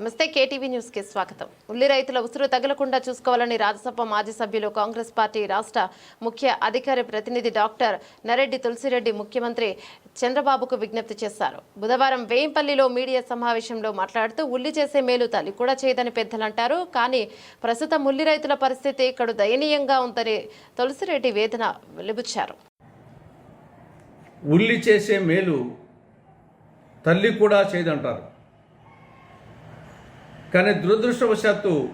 నమస్తే కేటీవీ న్యూస్కి స్వాగతం. ఉల్లి రైతుల ఉసురు తగలకుండా చూసుకోవాలని రాజ్యసభ మాజీ సభ్యులు కాంగ్రెస్ పార్టీ రాష్ట్ర ముఖ్య అధికారి ప్రతినిధి డాక్టర్ నరెడ్డి తులసిరెడ్డి ముఖ్యమంత్రి చంద్రబాబుకు విజ్ఞప్తి చేశారు. బుధవారం వేయింపల్లిలో మీడియా సమావేశంలో మాట్లాడుతూ ఉల్లి చేసే మేలు తల్లి కూడా చేయదని పెద్దలు అంటారు. కానీ ప్రస్తుతం ఉల్లి రైతుల పరిస్థితి ఇక్కడ దయనీయంగా ఉందని తులసిరెడ్డి వేదన వెలిబుచ్చారు. ఉల్లి చేసే మేలు తల్లి కూడా చేయదంటారు. కానీ దురదృష్టవశాత్తు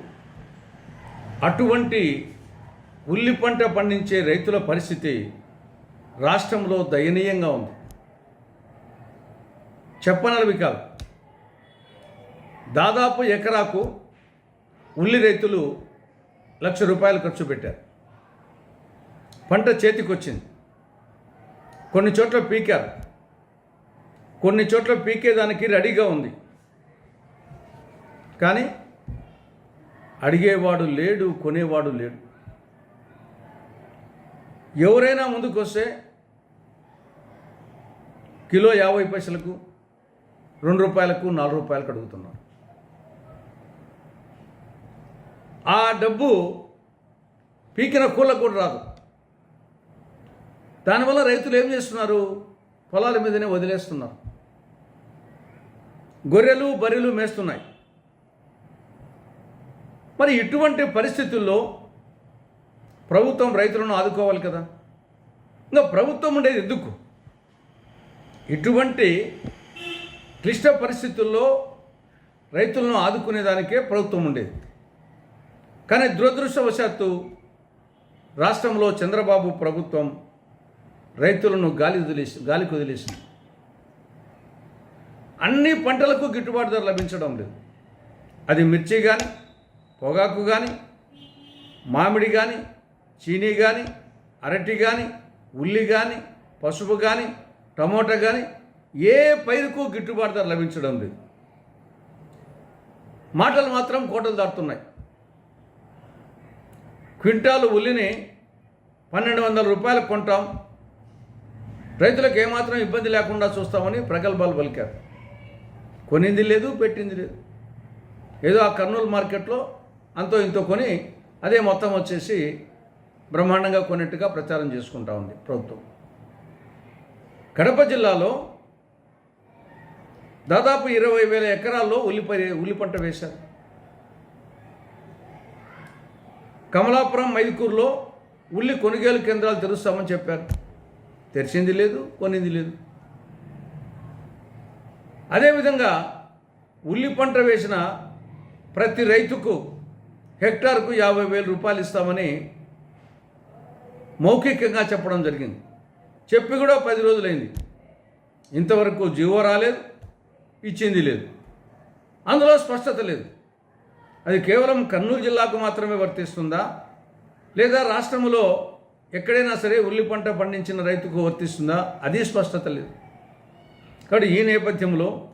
అటువంటి ఉల్లి పంట పండించే రైతుల పరిస్థితి రాష్ట్రంలో దయనీయంగా ఉంది. చెప్పనలవి కాదు. దాదాపు ఎకరాకు ఉల్లి రైతులు లక్ష రూపాయలు ఖర్చు పెట్టారు. పంట చేతికొచ్చింది. కొన్ని చోట్ల పీకారు. కొన్ని చోట్ల పీకేదానికి రెడీగా ఉంది. కానీ అడిగేవాడు లేడు కొనేవాడు లేడు. ఎవరైనా ముందుకు వస్తే కిలో యాభై పైసలకు రెండు రూపాయలకు నాలుగు రూపాయలకు అడుగుతున్నారు. ఆ డబ్బు పీకిన కూళ్ళకు కూడా రాదు. దానివల్ల రైతులు ఏం చేస్తున్నారు? పొలాల మీదనే వదిలేస్తున్నారు. గొర్రెలు బర్రెలు మేస్తున్నాయి. మరి ఇటువంటి పరిస్థితుల్లో ప్రభుత్వం రైతులను ఆదుకోవాలి కదా? ఇంకా ప్రభుత్వం ఉండేది ఎందుకు? ఇటువంటి క్లిష్ట పరిస్థితుల్లో రైతులను ఆదుకునేదానికే ప్రభుత్వం ఉండేది. కానీ దురదృష్టవశాత్తు రాష్ట్రంలో చంద్రబాబు ప్రభుత్వం రైతులను గాలి వదిలేసి గాలికి వదిలేసింది. అన్ని పంటలకు గిట్టుబాటు ధర లభించడం లేదు. అది మిర్చి కానీ పొగాకు కానీ మామిడి కానీ చీనీ కానీ అరటి కానీ ఉల్లి కానీ పసుపు కానీ టమోటా కానీ ఏ పైరుకు గిట్టుబాటు ధర లభించడం లేదు. మాటలు మాత్రం కోటలు దాటుతున్నాయి. క్వింటాలు ఉల్లిని పన్నెండు వందల రూపాయలు కొంటాం. రైతులకు ఏమాత్రం ఇబ్బంది లేకుండా చూస్తామని ప్రగల్భాలు పలికారు. కొనింది లేదు పెట్టింది లేదు. ఏదో ఆ కర్నూలు మార్కెట్లో అంతో ఇంతో కొని అదే మొత్తం వచ్చేసి బ్రహ్మాండంగా కొన్నట్టుగా ప్రచారం చేసుకుంటా ఉంది ప్రభుత్వం. కడప జిల్లాలో దాదాపు ఇరవై వేల ఎకరాల్లో ఉల్లిపై ఉల్లి పంట వేశారు. కమలాపురం మైదుకూరులో ఉల్లి కొనుగోలు కేంద్రాలు తెరుస్తామని చెప్పారు. తెరిచింది లేదు కొనింది లేదు. అదేవిధంగా ఉల్లి పంట వేసిన ప్రతి రైతుకు హెక్టార్కు యాభై వేల రూపాయలు ఇస్తామని మౌఖికంగా చెప్పడం జరిగింది. చెప్పి కూడా పది రోజులైంది. ఇంతవరకు జీవో రాలేదు ఇచ్చింది లేదు. అందులో స్పష్టత లేదు. అది కేవలం కర్నూలు జిల్లాకు మాత్రమే వర్తిస్తుందా? లేదా రాష్ట్రంలో ఎక్కడైనా సరే ఉల్లి పంట పండించిన రైతుకు వర్తిస్తుందా? అది స్పష్టత లేదు. కాబట్టి ఈ నేపథ్యంలో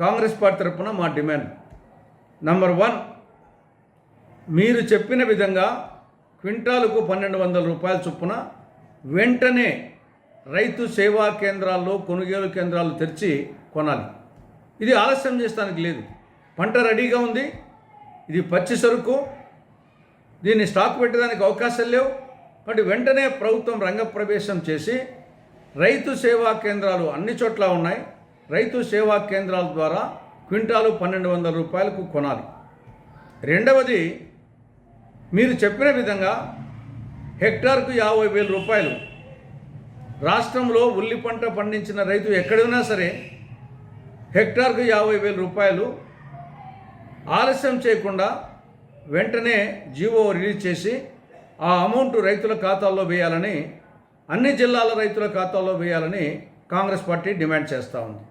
కాంగ్రెస్ పార్టీ తరఫున మా డిమాండ్. నంబర్ వన్ మీరు చెప్పిన విధంగా క్వింటాలకు పన్నెండు వందల రూపాయల చొప్పున వెంటనే రైతు సేవా కేంద్రాల్లో కొనుగోలు కేంద్రాలు తెరిచి కొనాలి. ఇది ఆలస్యం చేస్తానికి లేదు. పంట రెడీగా ఉంది. ఇది పచ్చి సరుకు. దీన్ని స్టాక్ పెట్టడానికి అవకాశాలు లేవు. కాబట్టి వెంటనే ప్రభుత్వం రంగప్రవేశం చేసి రైతు సేవా కేంద్రాలు అన్ని చోట్ల ఉన్నాయి. రైతు సేవా కేంద్రాల ద్వారా క్వింటాలు పన్నెండు వందల రూపాయలకు కొనాలి. రెండవది మీరు చెప్పిన విధంగా హెక్టార్కు యాభై వేల రూపాయలు. రాష్ట్రంలో ఉల్లి పంట పండించిన రైతు ఎక్కడైనా సరే హెక్టార్కు యాభై వేల రూపాయలు ఆలస్యం చేయకుండా వెంటనే జీవో రిలీజ్ చేసి ఆ అమౌంట్ రైతుల ఖాతాల్లో వేయాలని అన్ని జిల్లాల రైతుల ఖాతాల్లో వేయాలని కాంగ్రెస్ పార్టీ డిమాండ్ చేస్తూ ఉంది.